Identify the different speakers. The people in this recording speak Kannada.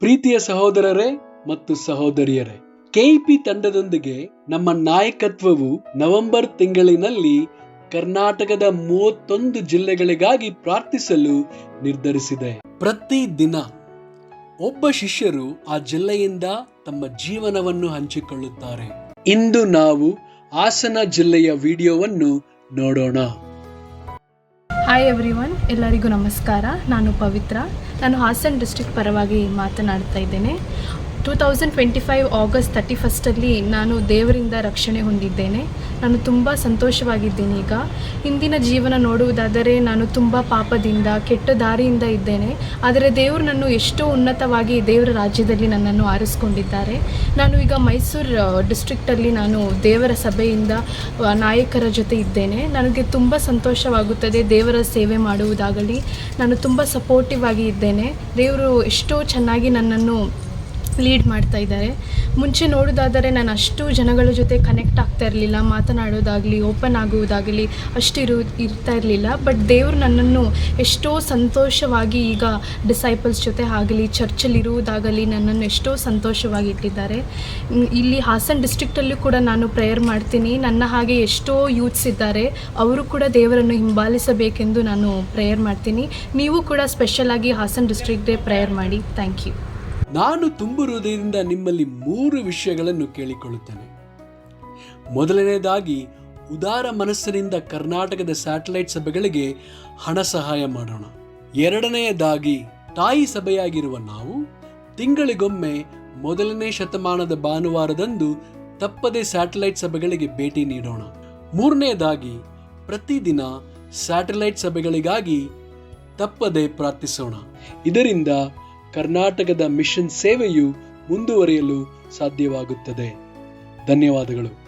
Speaker 1: ಪ್ರೀತಿಯ ಸಹೋದರರೇ ಮತ್ತು ಸಹೋದರಿಯರೇ, ಕೆಇಪಿ ತಂಡದೊಂದಿಗೆ ನಮ್ಮ ನಾಯಕತ್ವವು ನವೆಂಬರ್ ತಿಂಗಳಿನಲ್ಲಿ ಕರ್ನಾಟಕದ ಮೂವತ್ತೊಂದು ಜಿಲ್ಲೆಗಳಿಗಾಗಿ ಪ್ರಾರ್ಥಿಸಲು ನಿರ್ಧರಿಸಿದೆ. ಪ್ರತಿ ದಿನ ಒಬ್ಬ ಶಿಷ್ಯರು ಆ ಜಿಲ್ಲೆಯಿಂದ ತಮ್ಮ ಜೀವನವನ್ನು ಹಂಚಿಕೊಳ್ಳುತ್ತಾರೆ. ಇಂದು ನಾವು ಹಾಸನ ಜಿಲ್ಲೆಯ ವಿಡಿಯೋವನ್ನು ನೋಡೋಣ.
Speaker 2: ಹಾಯ್ ಎವ್ರಿವನ್ ಎಲ್ಲರಿಗೂ ನಮಸ್ಕಾರ. ನಾನು ಪವಿತ್ರ. ನಾನು ಹಾಸನ್ ಡಿಸ್ಟ್ರಿಕ್ಟ್ ಪರವಾಗಿ ಮಾತನಾಡ್ತಾ ಇದ್ದೇನೆ. Two thousand twenty five August thirty ಫಸ್ಟಲ್ಲಿ ನಾನು ದೇವರಿಂದ ರಕ್ಷಣೆ ಹೊಂದಿದ್ದೇನೆ. ನಾನು ತುಂಬ ಸಂತೋಷವಾಗಿದ್ದೇನೆ ಈಗ. ಹಿಂದಿನ ಜೀವನ ನೋಡುವುದಾದರೆ ನಾನು ತುಂಬ ಪಾಪದಿಂದ, ಕೆಟ್ಟ ದಾರಿಯಿಂದ ಇದ್ದೇನೆ. ಆದರೆ ದೇವರು ನನ್ನ ಎಷ್ಟೋ ಉನ್ನತವಾಗಿ ದೇವರ ರಾಜ್ಯದಲ್ಲಿ ನನ್ನನ್ನು ಆರಿಸ್ಕೊಂಡಿದ್ದಾರೆ. ನಾನು ಈಗ ಮೈಸೂರು ಡಿಸ್ಟ್ರಿಕ್ಟಲ್ಲಿ ನಾನು ದೇವರ ಸಭೆಯಿಂದ ನಾಯಕರ ಜೊತೆ ಇದ್ದೇನೆ. ನನಗೆ ತುಂಬ ಸಂತೋಷವಾಗುತ್ತದೆ ದೇವರ ಸೇವೆ ಮಾಡುವುದಾಗಲಿ. ನಾನು ತುಂಬ ಸಪೋರ್ಟಿವ್ ಆಗಿ ಇದ್ದೇನೆ. ದೇವರು ಎಷ್ಟೋ ಚೆನ್ನಾಗಿ ನನ್ನನ್ನು ಲೀಡ್ ಮಾಡ್ತಾ ಇದ್ದಾರೆ. ಮುಂಚೆ ನೋಡೋದಾದರೆ ನಾನು ಅಷ್ಟು ಜನಗಳ ಜೊತೆ ಕನೆಕ್ಟ್ ಆಗ್ತಾ ಇರಲಿಲ್ಲ, ಮಾತನಾಡೋದಾಗಲಿ ಓಪನ್ ಆಗುವುದಾಗಲಿ ಅಷ್ಟು ಇರು, ಇರ್ತಾ ಇರಲಿಲ್ಲ. ಬಟ್ ದೇವರು ನನ್ನನ್ನು ಎಷ್ಟೋ ಸಂತೋಷವಾಗಿ ಈಗ ಡಿಸೈಪಲ್ಸ್ ಜೊತೆ ಆಗಲಿ ಚರ್ಚಲ್ಲಿ ಇರುವುದಾಗಲಿ ನನ್ನನ್ನು ಎಷ್ಟೋ ಸಂತೋಷವಾಗಿ ಇಟ್ಟಿದ್ದಾರೆ. ಇಲ್ಲಿ ಹಾಸನ್ ಡಿಸ್ಟ್ರಿಕ್ಟಲ್ಲೂ ಕೂಡ ನಾನು ಪ್ರೇಯರ್ ಮಾಡ್ತೀನಿ. ನನ್ನ ಹಾಗೆ ಎಷ್ಟೋ ಯೂತ್ಸ್ ಇದ್ದಾರೆ. ಅವರು ಕೂಡ ದೇವರನ್ನು ಹಿಂಬಾಲಿಸಬೇಕೆಂದು ನಾನು ಪ್ರೇಯರ್ ಮಾಡ್ತೀನಿ. ನೀವು ಕೂಡ ಸ್ಪೆಷಲ್ ಆಗಿ ಹಾಸನ್ ಡಿಸ್ಟ್ರಿಕ್ಟ್ಗೆ ಪ್ರೇಯರ್ ಮಾಡಿ. ಥ್ಯಾಂಕ್ ಯು
Speaker 1: ನಾನು ತುಂಬು ಹೃದಯದಿಂದ ನಿಮ್ಮಲ್ಲಿ ಮೂರು ವಿಷಯಗಳನ್ನು ಕೇಳಿಕೊಳ್ಳುತ್ತೇನೆ. ಮೊದಲನೇದಾಗಿ ಉದಾರ ಮನಸ್ಸಿನಿಂದ ಕರ್ನಾಟಕದ ಸ್ಯಾಟಲೈಟ್ ಸಭೆಗಳಿಗೆ ಹಣ ಸಹಾಯ ಮಾಡೋಣ. ಎರಡನೆಯದಾಗಿ, ತಾಯಿ ಸಭೆಯಾಗಿರುವ ನಾವು ತಿಂಗಳಿಗೊಮ್ಮೆ ಮೊದಲನೇ ಶತಮಾನದ ಭಾನುವಾರದಂದು ತಪ್ಪದೆ ಸ್ಯಾಟಲೈಟ್ ಸಭೆಗಳಿಗೆ ಭೇಟಿ ನೀಡೋಣ. ಮೂರನೆಯದಾಗಿ, ಪ್ರತಿದಿನ ಸ್ಯಾಟಲೈಟ್ ಸಭೆಗಳಿಗಾಗಿ ತಪ್ಪದೆ ಪ್ರಾರ್ಥಿಸೋಣ. ಇದರಿಂದ ಕರ್ನಾಟಕದ ಮಿಷನ್ ಸೇವೆಯು ಮುಂದುವರಿಯಲು ಸಾಧ್ಯವಾಗುತ್ತದೆ. ಧನ್ಯವಾದಗಳು.